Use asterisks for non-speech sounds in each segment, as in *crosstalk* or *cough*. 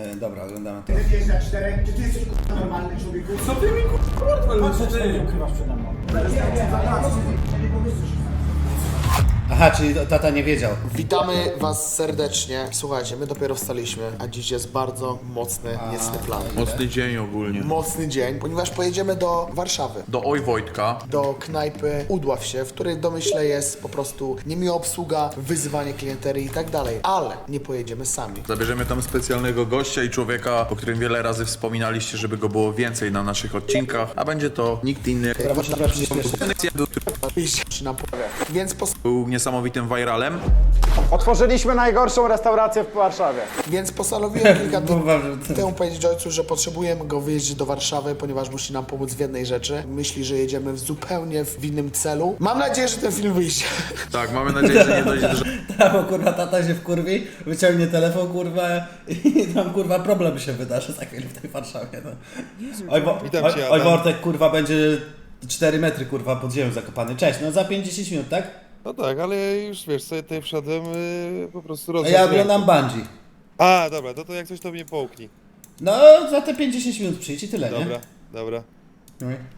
E, dobra, oglądamy to. Wiesz na czterech, czy ty jesteś k***a, normalny człowieku? Co ty mi kurwa Co ty ukrywasz przede mną? Nie, nie, zaraz, nie pomyślisz. Aha, czyli tata nie wiedział. Witamy Was serdecznie. Słuchajcie, my dopiero wstaliśmy, a dziś jest bardzo mocny, niecny plan. Mocny dzień ogólnie. Mocny dzień, ponieważ pojedziemy do Warszawy. Do Oj Wojtka. Do knajpy Udław się, w której domyśle jest po prostu niemiła obsługa, wyzywanie klientery i tak dalej. Ale nie pojedziemy sami. Zabierzemy tam specjalnego gościa i człowieka, o którym wiele razy wspominaliście, żeby go było więcej na naszych odcinkach, a będzie to nikt inny. Może trochę przyspieszyć. Iść nam powie. Więc, pos- Był niesamowitym viralem. Otworzyliśmy najgorszą restaurację w Warszawie. więc postanowiłem *laughs* kilka dni temu powiedzieć ojcu, że potrzebujemy go wyjeździć do Warszawy, ponieważ musi nam pomóc w jednej rzeczy. Myśli, że jedziemy w zupełnie w innym celu. Mam nadzieję, że ten film wyjdzie. *laughs* Tak, mamy nadzieję, że nie dojdzie do *laughs* Bo kurwa tata się wkurwi, wyciągnie telefon kurwa i tam kurwa problem się wydarzy za chwilę w tej Warszawie. No. Oj, bo, Witam oj, cię, oj Adam. Wortek kurwa będzie 4 metry kurwa pod ziemią zakopany. Cześć, no za 50 minut, tak? No tak, ale już wiesz, sobie tutaj wszedłem y, po prostu A rozumiem. ja oglądam Bungie. A, dobra, to, to jak coś to mnie połknij. No za te 50 minut przyjdź i tyle, Dobra, nie? dobra.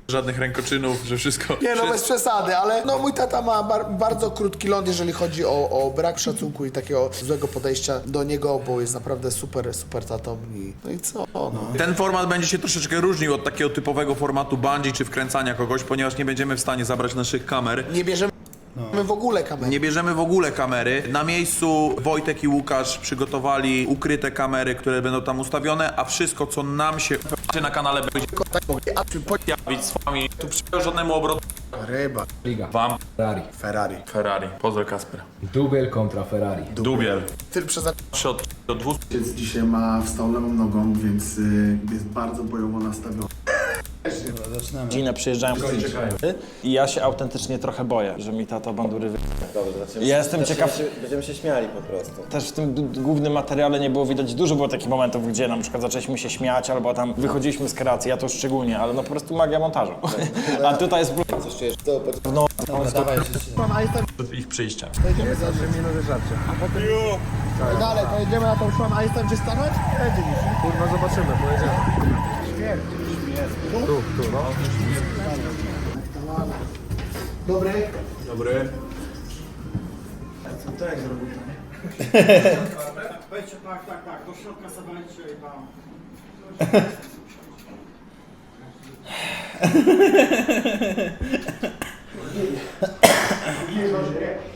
żadnych rękoczynów, że wszystko... Nie no, bez przesady, ale no mój tata ma bar bardzo krótki ląd, jeżeli chodzi o, o brak szacunku i takiego złego podejścia do niego, bo jest naprawdę super, super tatą i no i co, no. Ten format będzie się troszeczkę różnił od takiego typowego formatu bungee czy wkręcania kogoś, ponieważ nie będziemy w stanie zabrać naszych kamer. Nie bierzemy w ogóle kamery. Nie bierzemy w ogóle kamery. Na miejscu Wojtek i Łukasz przygotowali ukryte kamery, które będą tam ustawione, a wszystko, co nam się na kanale będzie A ty po... pojawić z wami, tu przy żadnemu obrotu Ryba. wam Ferrari. Ferrari. Ferrari. Pozdro Kasper. Dubiel kontra Ferrari. Dubiel. Tyl przez Przed do 200 Ojciec dzisiaj ma wstał lewą nogą, więc y, jest bardzo bojowo nastawiony. Dobra, zaczynamy. godzinę przyjeżdżają i ja się autentycznie trochę boję, że mi tato bandury wy... Ja jestem ciekaw... Będziemy się śmiali po prostu. Też w tym d- głównym materiale nie było widać dużo było takich momentów, gdzie na przykład zaczęliśmy się śmiać albo tam wychodziliśmy z kreacji, ja to szczególnie, ale no po prostu magia montażu. *laughs* A tutaj jest Coś czujesz? To, po- no, Dobra, dawaj, jeszcze- ich przyjścia. Dalej, to jedziemy na tą szłam, a jest tam gdzie stanąć? Jedzie gdzieś. Kurwa, zobaczymy, pojedziemy. Dobry. Dobry. Wejdźcie, tak, tak, tak, do środka sobie wejdźcie i tam. Coś tu żarło, weź.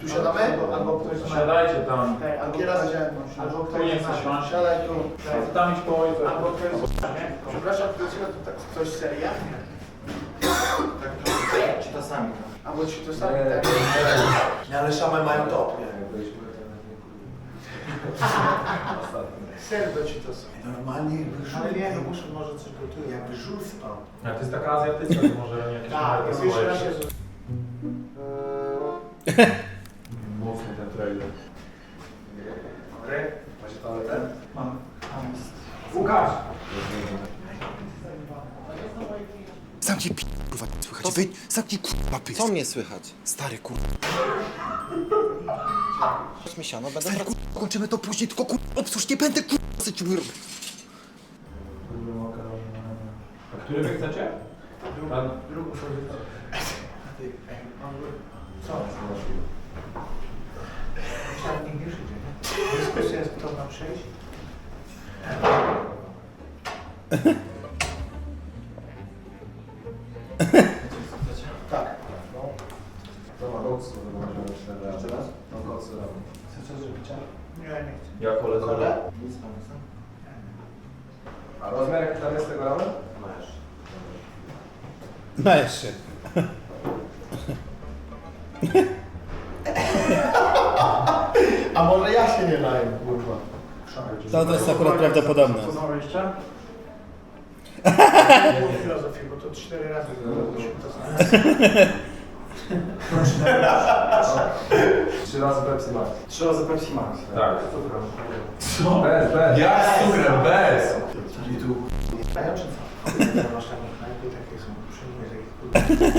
Tu siadamy? Albo ktoś ma... Siadajcie tam. Tak, albo ktoś... Albo ktoś nie siąść. Siadaj tu. Tam iść po ojcu. Albo ktoś... Przepraszam, tu tak ktoś seria? Czy to sami? Albo ci to sami, tak? Nie, ale szamy mają top, nie? *laughs* Serdo ci to są. Normalnie jakby Ale nie, no muszę może coś gotuję. jakby spał. A to jest taka azjatycka, to może nie jakieś Tak, jest jeszcze raz. *laughs* Mocny ten trailer. Dobry. Macie toaletę? Mam. Mam. Łukasz! Zamknij pi... kurwa, słychać. Wyjdź, zamknij kurwa pysk. Co mnie słychać? Stary kurwa, *laughs* Śmiesiano, będę stary kurwa, kończymy to później, tylko kurwa, obsłuż, nie będę kurwa, co ci mówię. A który wy chcecie? Pan... Drugą Co? Myślałem, nikt nie przyjdzie, nie? Dyskusja jest, kto ma przejść? Tak. To ma kocu, Jeszcze raz? No kocu robię. Chcesz coś zrobić? Nie, nie chcę. Ja koledzy. Kole? Nic tam, nic tam. A rozmiar jaki tam jest tego ramy? Masz. No jeszcze. To, to jest akurat prawdopodobne. *laughs* Ma jeszcze? Nie filozofię, bo to cztery razy robiliśmy to samo. Trzy razy Pepsi Max. Trzy razy Pepsi Max. Tak. Co? Bez, bez. Jak z cukrem, bez! Czyli tu dają czy co? Ja masz taką knajpy, takie są przyjmie takich.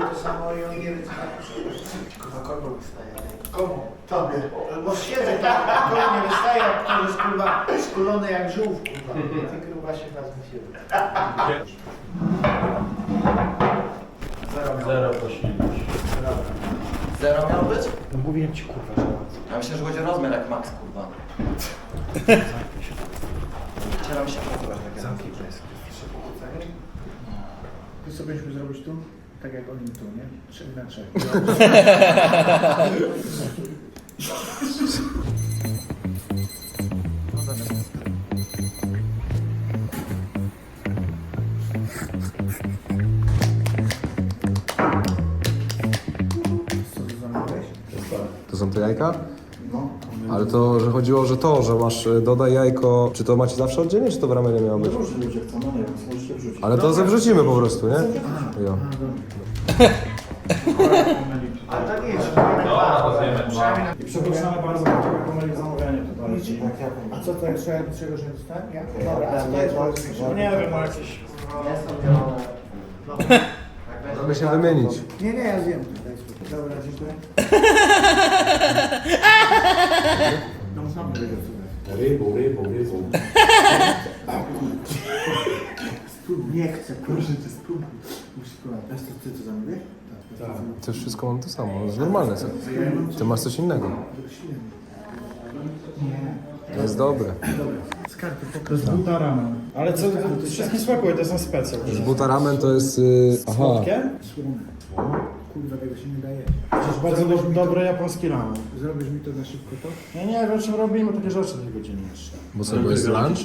Ja to samo i on nie tam Kurwa, kogo wystaje? Komu? Tobie. Bo siedzę tak, koło nie wystaje, to jest kurwa skulony jak żółw, kurwa. Ty kurwa się raz siedzę. Zero posilność. Zero miał być? No mówiłem ci kurwa, że. Ja myślę, że będzie rozmiar jak Max, kurwa. Cieram się pokazać takie Zamknij bez. Ty co byśmy zrobić tu? Tak jak oni tu, nie? Trzech na trzech. *laughs* To są te jajka? Ale to, że chodziło, że to, że masz e, dodaj jajko, czy to macie zawsze oddzielnie, czy to w ramenie miało być? Różni ludzie chcą, no nie wiem, możecie wrzucić. Ale to zawrzucimy po prostu, nie? Jo. *laughs* Ale tak jest. Dobra, to zjemy. Przepraszamy bardzo, bo pomylił zamówienie tutaj. A co to jest, że- czego że dostałem? Ja? Dobra, a co to jest? Nie wiem, no jakieś... Możemy *laughs* się wymienić. Nie, nie, ja zjem tutaj. Dobra, dziękuję. No sam powiedział co Rybą, rybą, rybą. Spróbuj, nie chcę, proszę cię, spróbuj. Musisz. A to ty co zamówiłeś? To już wszystko mam to samo, to jest normalne. Co? Ty masz coś innego. To jest dobre. To jest buta ramen. Ale co, to wszystkim smakuje, to są specjal. Z buta ramen to jest... y, Aha. Słodkie? Słone. Kurwa, tego się nie daje. To jest bardzo do, dobre japońskie ramen. Zrobisz mi to na szybko to? Ja nie wiem, czym robimy takie rzeczy tej godziny jeszcze. Bo bo jest lunch?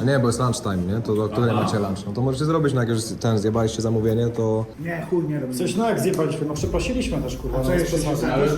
A nie, bo jest lunch time, nie? To do której macie lunch? No to możecie zrobić, no jak już ten zjebaliście zamówienie, to... Nie, chuj nie robimy. Coś no jak zjebaliśmy, no przeprosiliśmy też kurwa. A co jeszcze się sadzisz?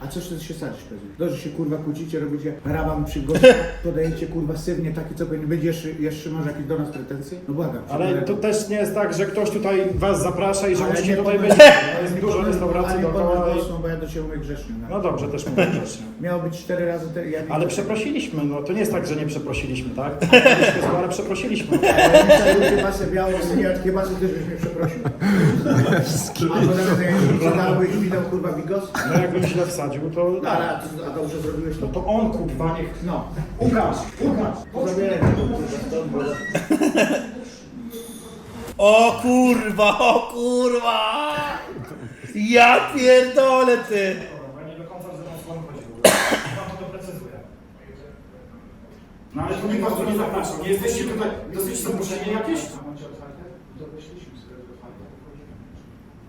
A co jeszcze się sadzisz pewnie? To, że się kurwa kłócicie, robicie raban przy gościu, *laughs* podajecie kurwa sywnie taki, co powinien być, jeszcze, jeszcze masz jakieś do nas pretensje? No błagam. Ale to też nie jest tak, że ktoś tutaj was zaprasza i że Ale musicie nie tutaj być. ale *laughs* Jest dużo podnoś- restauracji ale nie dookoła. podnoś i- bo ja do ciebie mówię grzecznie. No. No dobrze, też mówię grzecznie. Miało być cztery razy, te, ja Ale przeprosiliśmy, no to nie jest tak, że nie przeprosiliśmy, tak? *laughs* Złe, ale przeprosiliśmy. Ale kiełbasę białą, nie od kiełbasy też byś mnie przeprosił. Albo nawet jak dałbyś widał kurwa bigos. No jakbym źle wsadził, to No, ale a, a dobrze zrobiłeś to? No to on kurwa niech... No. Łukasz, Łukasz! O kurwa, o kurwa! Ja pierdolę ty! Nie do końca chodziło. Wam to doprecyzuję. No ale to was tu nie zaprasza. Nie jesteście tutaj dosyć zmuszeni jakieś?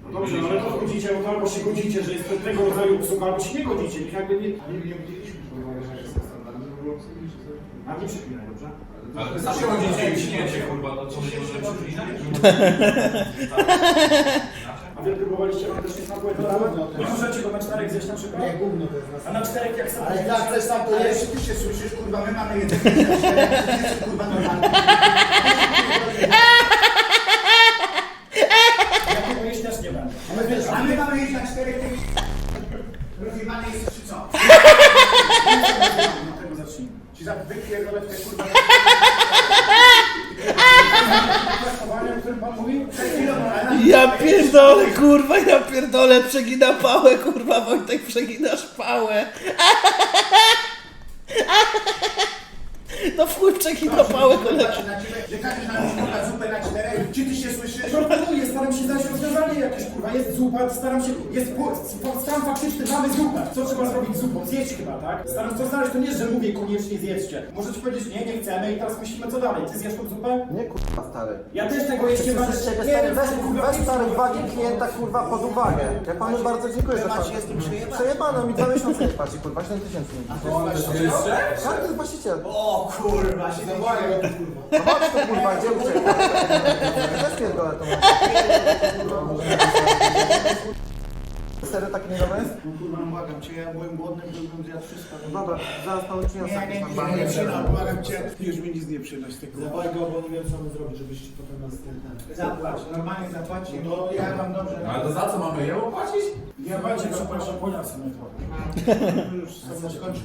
No dobrze, no ale to wchodzicie, no to albo się godzicie, że jest tego rodzaju usługa, albo się nie godzicie. Niech jakby nie... Nie widzieliśmy, A nie przeklinaj, dobrze? Ale wy zawsze chodzicie i śmiecie, kurwa, to co się może przyklinać? *laughs* A wy próbowaliście też nie smakuje to dałem? No możecie go na czterech zjeść na przykład? Nie, gówno to jest A na czterech jak sobie Ale jak chcesz tam to jeść, ty się słyszysz, kurwa, my mamy jeden, ty jesteś, kurwa, normalny. Ja tego jeść też nie będę. Ale wiesz, a my mamy jeść na czterech, ty rozjebany jesteś, czy co? Od tego zacznijmy. Ci za wypierdolę w te kurwa... Traktowanie, o którym pan mówi? Przed chwilą, ale... Ja pierdolę, kurwa, ja pierdolę, przegina pałę, kurwa, Wojtek, przeginasz pałę. No w chuj przegina pałę, że nam zupę na czterech, czy ty się słyszysz? Rozwiązanie jakieś, kurwa, jest zupa, staram się, jest, po- stan faktyczny, mamy zupę. Co trzeba zrobić z zupą? Zjeść chyba, tak? Staram się to znaleźć, to nie jest, że mówię koniecznie zjedzcie. Możecie powiedzieć, nie, nie chcemy i teraz myślimy co dalej. Ty zjesz tą zupę? Nie kurwa stary. Ja też tego jeszcze nie będę... Przez ciebie Nie stary, weź, stary wagi klienta kurwa pod uwagę. Ja panu bardzo dziękuję, że pan... jest tym przejebane. Przejebane, mi dwa miesiące nie płaci, kurwa, 7 tysięcy. Tak, to jest właściciel. O kurwa, się kurwa. No chodź tu kurwa, gdzie uciekł? Też pierdolę to もう。Serio taki niedobre jest? No kurwa, no błagam cię, ja byłem głodny, byłbym zjadł wszystko. No dobra, zaraz panu przyniosę Nie, jakieś nie, tam nie, banie. nie, przydam, błagam cię. Już mi nic nie przynoś tego. Zawaj go, bo nie wiem co on zrobi, żebyście potem nas nie Zapłać, normalnie zapłać, no ja wam dobrze... Ale to za co mamy jemu płacić? Ja bardziej przepraszam, poniosę mnie to. Już sobie skończyć.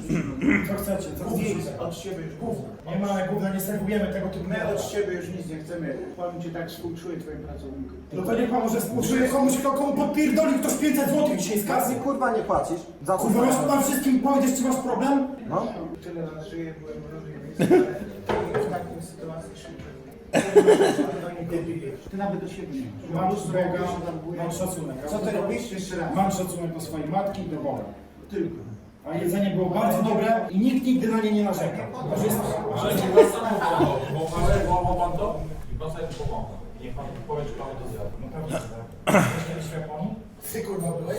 Co chcecie? Co chcecie? Od siebie już gówno. Nie ma, gówna, nie serwujemy tego typu My od siebie już nic nie chcemy. Powiem ci tak, współczuję twoim pracownikom. No to niech pan może współczuje komuś, kto komu podpierdolił ktoś 500 zł dzisiaj z kasy. kurwa nie płacisz. Za Kurwa, masz tam wszystkim powiedzieć, czy masz problem? No. Tyle lat żyję, byłem w różnych miejscach *laughs* w takiej sytuacji *laughs* Ty nawet do siebie nie masz. Mam z Boga, mam szacunek. Co ty robisz? Jeszcze raz. Mam szacunek do swojej matki i do Boga. Tylko. A jedzenie było bardzo dobre i nikt nigdy na nie nie narzeka. Może jest... Ale nie bo ale pan to i pan sobie pomogł. Niech pan powie, czy pan to zjadł. No pewnie, że tak. Wiesz, światłami? Ty kurwa byłeś?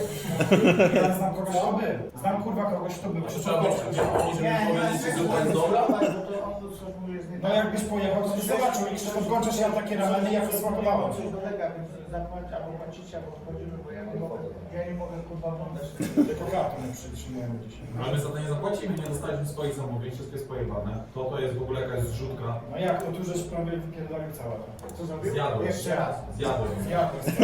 Ja znam kogoś, kto był. Znam kurwa kogoś, kto był. Czy trzeba dobrze, nie powiedzieć, że dobra? No jakbyś pojechał, to byś zobaczył. I Krzysztof Gonciarz jadł takie rameny, jak smakowałem. Zapłać albo płacicie, albo wchodzimy, bo ja nie mogę, ja nie mogę kurwa oglądać. Tylko kartą nie przytrzymujemy dzisiaj. Ale my za to nie zapłacimy, nie dostaliśmy swoich zamówień, wszystko jest pojebane. To to jest w ogóle jakaś zrzutka. No jak, to tu żeś prawie wypierdolił całe. Co zrobił? Zjadłem. Jeszcze raz. Zjadłem. Ja *laughs* to jest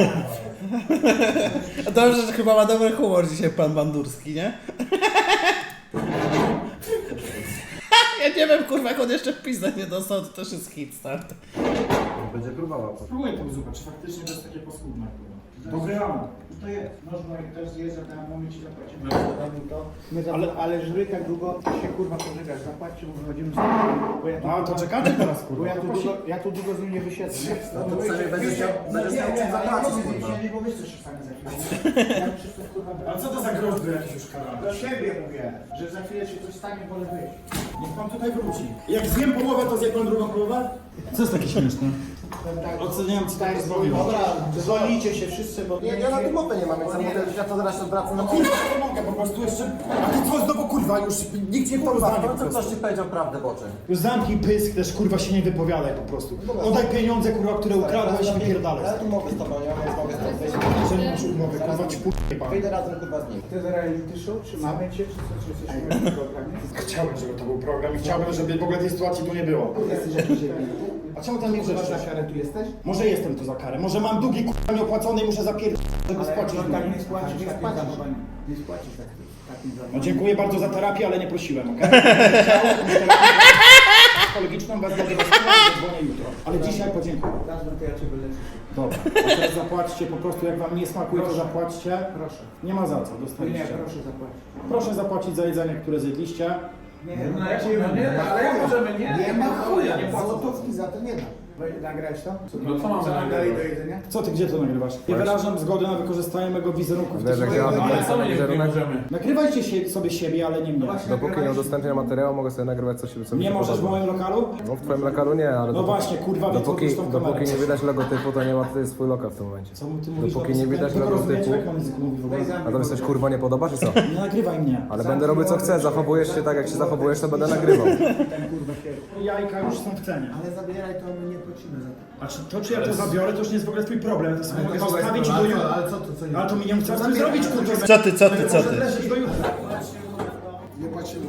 Dobrze, że chyba ma dobry humor dzisiaj pan Bandurski, nie? *laughs* Ja nie wiem, kurwa, jak on jeszcze wpisać nie dostał, to też jest hit start. Będzie próbował. Spróbuję tą zupę, czy faktycznie to jest takie paskudne. Dobry rano. To jest. Można jak ktoś zje, za ten moment ci zapłacimy. Zapłacimy to. My za... ale, ale żry tak długo się kurwa pożegasz. Zapłaćcie, bo wychodzimy z Bo ja tu, A, to czekacie teraz, Bo kurwa. ja tu długo, ja tu długo z nim nie wysiedzę. nie? No to przynajmniej będziesz miał, będziesz miał czym zapłacić, kurwa. Ja nie pomyślę, że stanie za chwilę. *laughs* Ja tu kurwa... Ale co to za groźby jakieś już karane? Do siebie mówię, że za chwilę się coś stanie, wolę wyjść. Niech pan tutaj wróci. Jak zjem połowę, to zje pan drugą połowę? Co jest takie śmieszne? Oceniam, co tam zrobiło. Dobra, zwolnijcie się wszyscy, bo... Nie, ja na tym mowy nie mam, samochód, ja to zaraz się odwracam No kurwa, to mogę po prostu jeszcze... A ty co znowu kurwa, już nikt nie Kurwa, porozdanie no po ktoś ci powiedział prawdę w oczy. Już zamknij pysk, też kurwa się nie wypowiadaj po prostu. Oddaj pieniądze kurwa, które ukradłeś i wypierdalaj. tu mogę z tobą, ja mogę z tobą Nie masz umowy, kurwa ci p***ej pan. Wyjdę razem kurwa z nim. Ty za reality show, trzymamy cię, czy co, czy jesteśmy w programie? Chciałbym, żeby to był program i chciałbym, żeby w ogóle tej sytuacji tu nie było. Jesteś jakiś A czemu tam nie grzesz? za karę, tu jesteś? Może jestem tu za karę, może mam długi kurwa nieopłacony i muszę zapierdolić, żeby spłacić. no, długi. tak nie spłacisz, nie spłacisz. Nie spłacisz tak, takim No zadaniem. dziękuję bardzo za terapię, ale nie prosiłem, okej? *laughs* Psychologiczną was *laughs* będę dzwonię jutro. Ale dzisiaj podziękuję. Raz to ja cię wyleczę. Dobra. A teraz zapłaćcie po prostu, jak wam nie smakuje, to zapłaćcie. Proszę. Nie ma za co, Nie, dostaniecie. proszę zapłacić. Proszę zapłacić za jedzenie, które zjedliście. Nie, no, no nie, ale możemy nie? Nie ma chuja, złotówki za to nie da. Nagrać to? No co mamy Co nam dali do jedzenia? Co ty, gdzie to nagrywasz? Nie wyrażam zgody na wykorzystanie mego wizerunku w tym Ale co my nie możemy? Nagrywajcie się, sobie siebie, ale nie mnie. dopóki nie udostępnię materiału, mogę sobie nagrywać coś, co Nie możesz w moim lokalu? No w twoim lokalu nie, ale No dopóki, właśnie, kurwa, dopóki, tą kamerę. dopóki nie widać logotypu, to nie ma tutaj swój lokal w tym momencie. Co mu ty mówisz? Dopóki nie widać logotypu, a to mi coś kurwa nie podoba, czy co? *laughs* Nie nagrywaj mnie. Ale będę robił co chcę, zachowujesz się tak jak się zachowujesz, to będę nagrywał. Ten kurwa się... Jajka już są w cenie. Ale zabieraj to, my nie płacimy za to. A czy to, czy ja to zabiorę, to już nie jest w ogóle twój problem. To sobie mogę zostawić do jutra. Ale co to, co nie? Ale to mi nie coś zrobić, kurwa. Co ty, co ty, co ty? leżeć do jutra. Nie płacimy.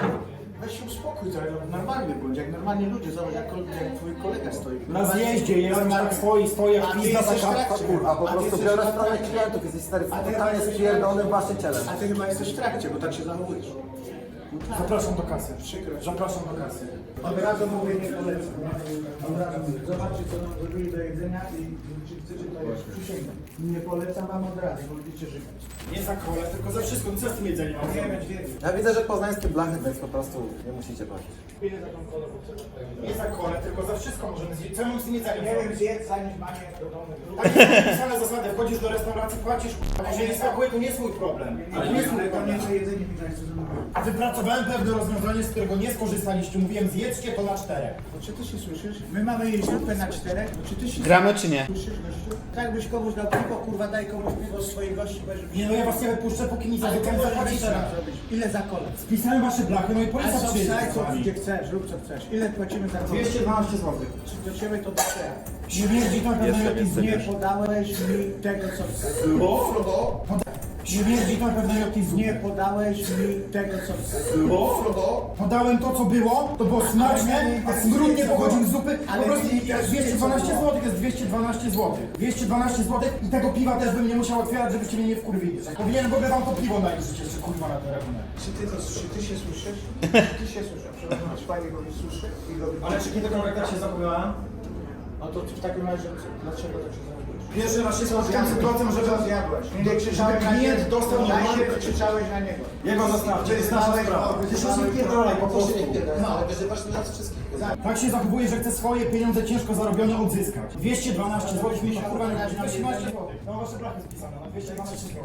Weź się uspokój no, normalny bądź, jak normalni ludzie, zobacz jak, jak twój kolega stoi. Na zjeździe jest, tak stoi, stoi jak A ty pizda jesteś taka. Kurwa, po A ty prostu biorę w sprawę klientów, jesteś stary A ty totalnie jesteś- spierdolonym właścicielem. A ty chyba jesteś w trakcie, bo tak się zachowujesz. Zapraszam do kasy. Przykro. Zapraszam do kasy. Od razu mówię, nie polecam. Od razu mówię. Zobaczcie, co nam zrobili do jedzenia i czy chcecie to jeść. Przysięgam. Nie polecam wam od razu, bo widzicie, że... Nie za kole, tylko za wszystko. Co z tym jedzeniem zrobić? wiemy. Ja widzę, że poznańskie blachy, więc po prostu nie musicie płacić. Ile za tą kolę? Nie za kole, tylko za wszystko możemy zjeść. Co mam z tym jedzeniem Nie wiem, zrobić? zjedz, zanim mamy do domu. Tak są napisane zasady. Wchodzisz do restauracji, płacisz, a jeżeli nie smakuje, to nie jest mój problem. Ale nie jest mój nie problem. to jedzenie mi co. A wypracowałem pewne rozwiązanie, z którego nie skorzystaliście. Mówiłem zjedzcie to na czterech. Bo Czy ty się słyszysz? My mamy jeść zupę na czterech. Czy ty się Gramy czy nie? słyszysz, gościu? Tak byś komuś dał piwo, kurwa, daj komuś piwo z swoich gości, bo żeby... Nie no, ja was nie wypuszczę, póki mi Ale za ty to możesz zapłacicie. jeszcze raz zrobić. Ile za kolę? Spisałem wasze blachy, no i Ale policja co przyjedzie z co wami. gdzie chcesz, rób co chcesz. Ile płacimy za kolę? 212 zł. Czy do ciebie to daję? Śmierdzi tam pewno jakiś Nie podałeś mi tego, co chcesz. Śmierdzi tam pewno jakiś Nie podałeś mi tego, co chcesz. Podałem to, co było, to było smaczne, a smród nie pochodził z zupy. Po prostu jest 212 zł, jest 212 zł. 212 zł i tego piwa też bym nie musiał otwierać, żebyście mnie nie wkurwili. Powinienem w ogóle wam to piwo naliczyć jeszcze kurwa na ten rachunek. Czy ty, to, czy ty się słyszysz? Ty się słyszysz. Przepraszam, czy pani go nie słyszy? Ale czy kiedykolwiek tak się zachowywałem? No to w takim razie, co- dlaczego tak się zachowujesz? Pierwszy raz się spotkałem z sytuacją, żeby... Co zjadłeś? Nie krzyczałeś na klient niego. dostał normalnie... się, krzyczałeś na niego. Jego zostawcie, to jest nasza sprawa. Ty się nie pierdolaj po prostu. No, ale wyzywasz nas wszystkich. Tak się zachowuje, że chce swoje pieniądze ciężko zarobione odzyskać. 212 zł mi się kurwa nie godzi na 18 zł. No wasze blachy spisane na 212 zł.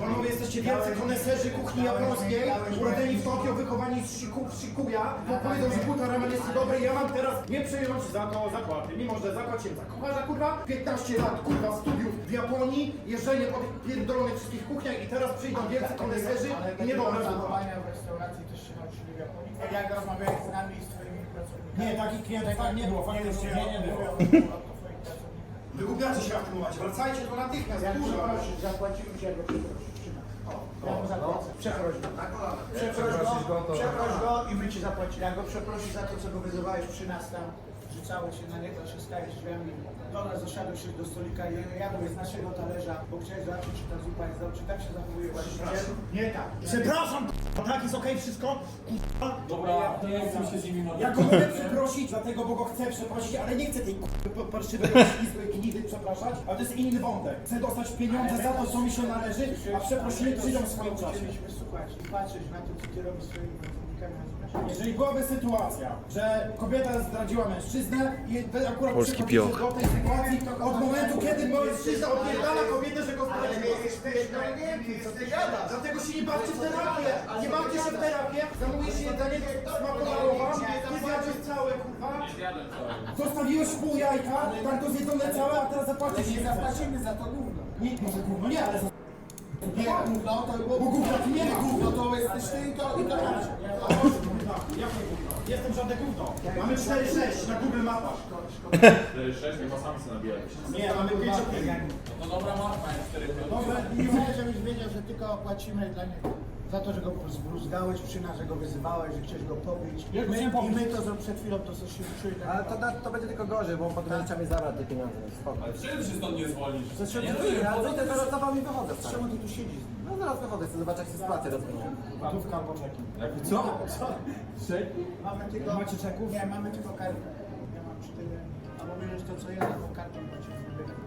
Panowie jesteście wielcy koneserzy kuchni japońskiej, urodzeni w Tokio, wychowani z Shiku, Shikuya. Bo powiedzą, że buta ramen jest dobry ja mam teraz nie przejąć za to zapłaty, mimo że zapłaciłem za kucharza kurwa 15 lat kurwa studiów w Japonii, jeżdżenie po pierdolonych wszystkich kuchniach i teraz przyjdą wielcy koneserzy i nie zachowania w restauracji też się nauczyli w Japonii. Jak rozmawiałeś z nami i z twoimi pracownikami? Nie, takich klientów tak nie było, faktycznie nie, nie było. Wygłupiacie się w tym momencie, wracajcie tu natychmiast, Jak kurwa. przeprosisz, zapłacimy ci, jak go przeprosisz. Ja mu zapłacę. Przeproś go. Przeproś go, przeproś go i my ci zapłacimy. Jak go przeprosisz za to, co go wyzywałeś przy nas tam, rzucałeś się na niego, się stajesz drzwiami. Dobra, zasiadłeś się do stolika i jadłeś z naszego talerza, bo chciałeś zobaczyć, czy ta zupa jest dobra, czy tak się zachowuje właściciel. Nie tak. Przepraszam, k***a, tak jest okej wszystko? K***a. Dobra, to ja chcę się z nimi Ja go mogę przeprosić, dlatego bo go chcę przeprosić, ale nie chcę tej k***y parszywej gnidy przepraszać, ale to jest inny wątek. Chcę dostać pieniądze za to, co mi się należy, a przeprosiny przyjdą w swoim czasie. Musieliśmy słuchać i patrzeć na to, co ty robisz swoimi? Jeżeli byłaby sytuacja, że kobieta zdradziła mężczyznę i wy akurat Polski przychodzicie pioch. do tej sytuacji od momentu, kiedy mężczyzna odpierdala kobietę, że go zdradziła. Dlatego się nie bawcie w terapię, nie bawcie się w terapię, zamówisz jedzenie, smakowało wam, ty zjadłeś całe, kurwa. Zostawiłeś pół jajka, tak to zjedzone całe, a teraz zapłacisz Nie zapłacimy za to gówno. Nie, może gówno nie, ale za... Nie, gówno to było Bo gówno, ty nie gówno. No to jesteś ty i to i to. Jakie gówno? Jestem żadne gówno. Mamy 4-6 na Google Mapach. 4-6, chyba sami sobie nabijaliście. Nie, mamy 5 No to dobra marka jest 4 Dobra, I chcę, żebyś wiedział, że tylko płacimy dla niego. Za to, że go zbruzgałeś przy nas, że go wyzywałeś, że chciałeś go pobić. Ja go My, pobić. I my to co przed chwilą to co się uczyli. Ale to, to będzie tylko gorzej, bo potem będziecie mi zabrać te pieniądze. Spoko. Czemu się stąd nie zwolnisz? Nie, no, ale to teraz za wami wychodzę wcale. Czemu ty tu siedzisz? No zaraz wychodzę, chcę zobaczyć jak się sytuacja rozwinie. Gotówka albo czeki. Co? Mamy tylko... Macie czeków? Nie, mamy tylko kartę. Ja mam cztery. Albo bierzesz to co ja, taką kartą płacimy.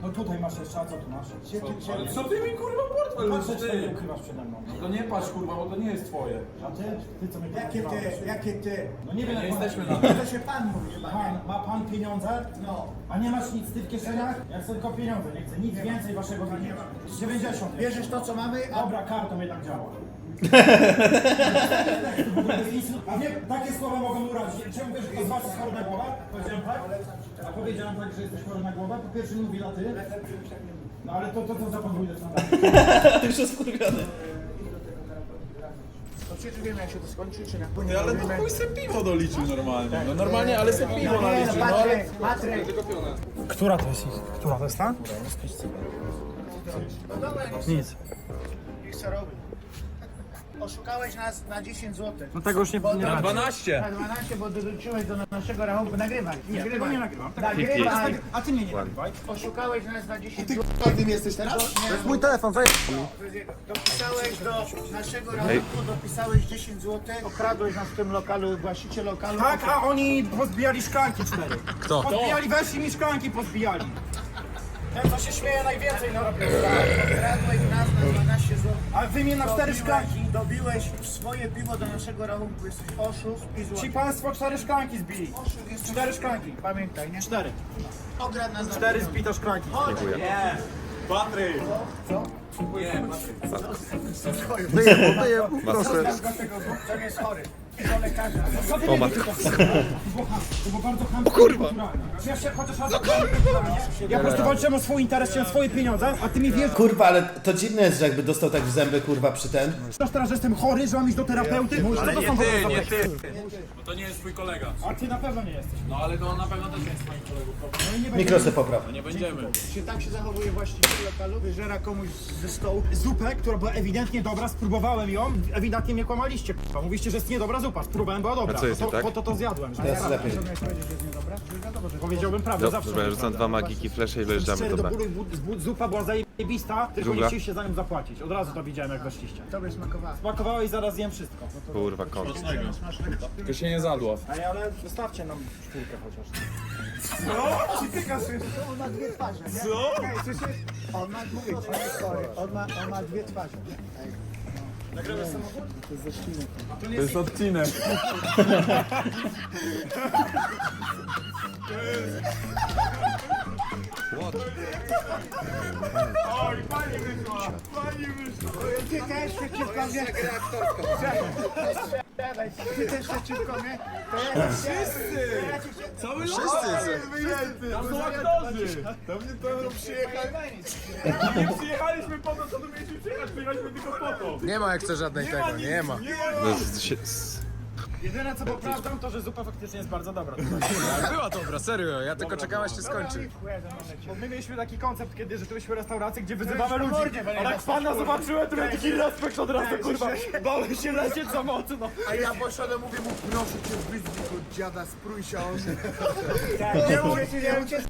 No tutaj masz jeszcze, a co tu masz? Gdzie ty, gdzie Ale co ty mi kurwa portfel Patrz, co ty ty? ukrywasz przede mną. No to nie patrz kurwa, bo to nie jest twoje. A ty? Ty co mnie Jakie ty, jakie ty? No nie wiem, Nie jak pan- jesteśmy na *laughs* To się pan mówi chyba, Pan, nie? ma pan pieniądze? No. A nie masz nic ty w kieszeniach? Ja chcę tylko pieniądze, nie chcę nic więcej waszego pieniądza. 90. Bierzesz to co mamy, a Dobra, kartą jednak działa. *laughs* A nie, takie słowa mogą urazić. Czemu wiesz, kto z was jest chory na głowę? Powiedziałem tak? A powiedziałem tak, że jesteś chory na głowę? Po pierwsze mówi na ty. No ale to, to, to za podwójne. *laughs* Ty już jest skurwiony. to przecież wiemy jak się to skończy, czy nie? Ale to chuj se piwo doliczył normalnie. No normalnie, ale se piwo Nie, no naliczył. No ale... Patryk. Która to jest? Która to jest ta? No dobra, Nic. nic co robić. Oszukałeś nas na 10 zł. No tego już nie, nie Na radę. 12. Na 12, bo dorzuciłeś do naszego rachunku. Nagrywaj, nagrywaj. nie nagrywam. Nagrywaj. A ty mnie nie nagrywaj. Oszukałeś nas na 10 zł. Tym jesteś teraz? To jest mój telefon, zaj... Dopisałeś do naszego rachunku, dopisałeś 10 zł. Okradłeś nas w tym lokalu, właściciel lokalu. Tak, a oni pozbijali szklanki cztery. Kto? Pozbijali, weszli mi szklanki pozbijali. Ten, co się śmieje najwięcej na robię. Okradłeś nas na 12 zł. A wy mnie na cztery szklanki. Dobiłeś swoje piwo do naszego rachunku. Jesteś oszust i Ci złoty. państwo cztery szklanki zbili. Oszust. Cztery szklanki. Pamiętaj, nie? Cztery. Ograd nas Cztery zbite szklanki. Dziękuję. Nie. Patryk. Wyjeb, wyjeb, proszę. To nie jest chory. Do lekarza. Co ty o matko. To było bardzo chamskie. O kurwa. Ja się chociaż raz... Ja po prostu walczyłem o swój interes, chciałem swoje pieniądze, a ty mi wiesz, Kurwa, ale to dziwne jest, że jakby dostał tak w zęby, kurwa, przy ten. teraz, że jestem chory, że mam iść do terapeuty? Co to są Ty, nie ty. Bo to nie jest twój kolega. A ty na pewno nie jesteś. No ale to on na pewno też nie jest twoim kolegą. No i nie Mikro se popraw. No nie będziemy. Czy tak się zachowuje właściciel lokalu? Wyżera komuś ze stołu. Zupę, która była ewidentnie dobra, spróbowałem ją, ewidentnie mnie kłamaliście, k***a. Mówiście, że jest niedobra zupa, spróbowałem, była dobra. A co jest po, nie tak? Po to to zjadłem. żeby Teraz sprawdzić. lepiej. Co miałeś powiedzieć, że jest niedobra? Że wiadomo, że Powiedziałbym prawdę, zawsze Dobra, mówię rzucam prawdę. dwa magiki, flesze i dojeżdżamy, Szczery dobra. do bólu, bu- bu- zupa była zajebista, tylko Dżungla? nie chcieliście za nią zapłacić. Od razu to widziałem, jak weszliście. tobie smakowało. Smakowało i zaraz zjem wszystko. Kurwa, koniec. Tylko się nie zadło. Ej, ale zostawcie nam szkórkę chociaż. On ma dwie twarze, nie? Co? Ej, słyszysz? On ma, mówię ci, chory. On ma, on ma dwie twarze. Ej. To jest odcinek. Oj, pani wyszła! Pani wyszła! Ty też przeciwko mnie. Ty też przeciwko mnie. To jest wszyscy. Cały Wszyscy! Tam są aktorzy! To mnie to przyjechali. Nie przyjechaliśmy po to, co tu mieliśmy przyjechać, przyjechaliśmy tylko po to. Nie ma jak to żadnej tego, nie ma. Z- się- z- Jedyne co poprawdzam to, że zupa faktycznie jest bardzo dobra. *laughs* Była dobra, serio, ja tylko czekałem aż się skończy. Bo my mieliśmy taki koncept kiedy, że tu byliśmy restaurację, gdzie wyzywamy ludzi. A jak pana zobaczyłem, to miałem taki respekt od razu, kurwa. Bałem się lecieć za mocno. A ja poszedłem, mówię mu, proszę cię, wyzdwij od dziada, sprój się, a on... Nie mówię ci, nie uciec.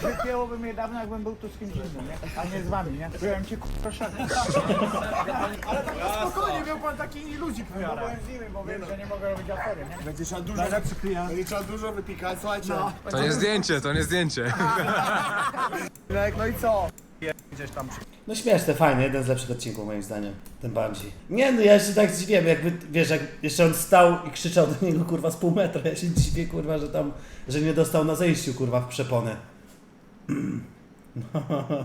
Wypięłoby mnie dawno, jakbym był tu z kimś innym, nie? A nie z wami, nie? Byłem ci k***a szarny. Ale tak na spokojnie, miał pan taki ludzi w miarę. Byłem z nimi, bo wiem, że nie mogę robić afery, nie? Będzie trzeba dużo, będzie trzeba dużo wypikać, słuchajcie. To nie zdjęcie, to nie zdjęcie. No i co? No śmieszne, fajne, jeden z lepszych odcinków moim zdaniem, ten Bungie. Nie no, ja się tak zdziwiłem, jakby, wiesz, jak jeszcze on stał i krzyczał do niego, kurwa, z pół metra, ja się dziwię, kurwa, że tam, że nie dostał na zejściu, kurwa, w przeponę. *clears throat*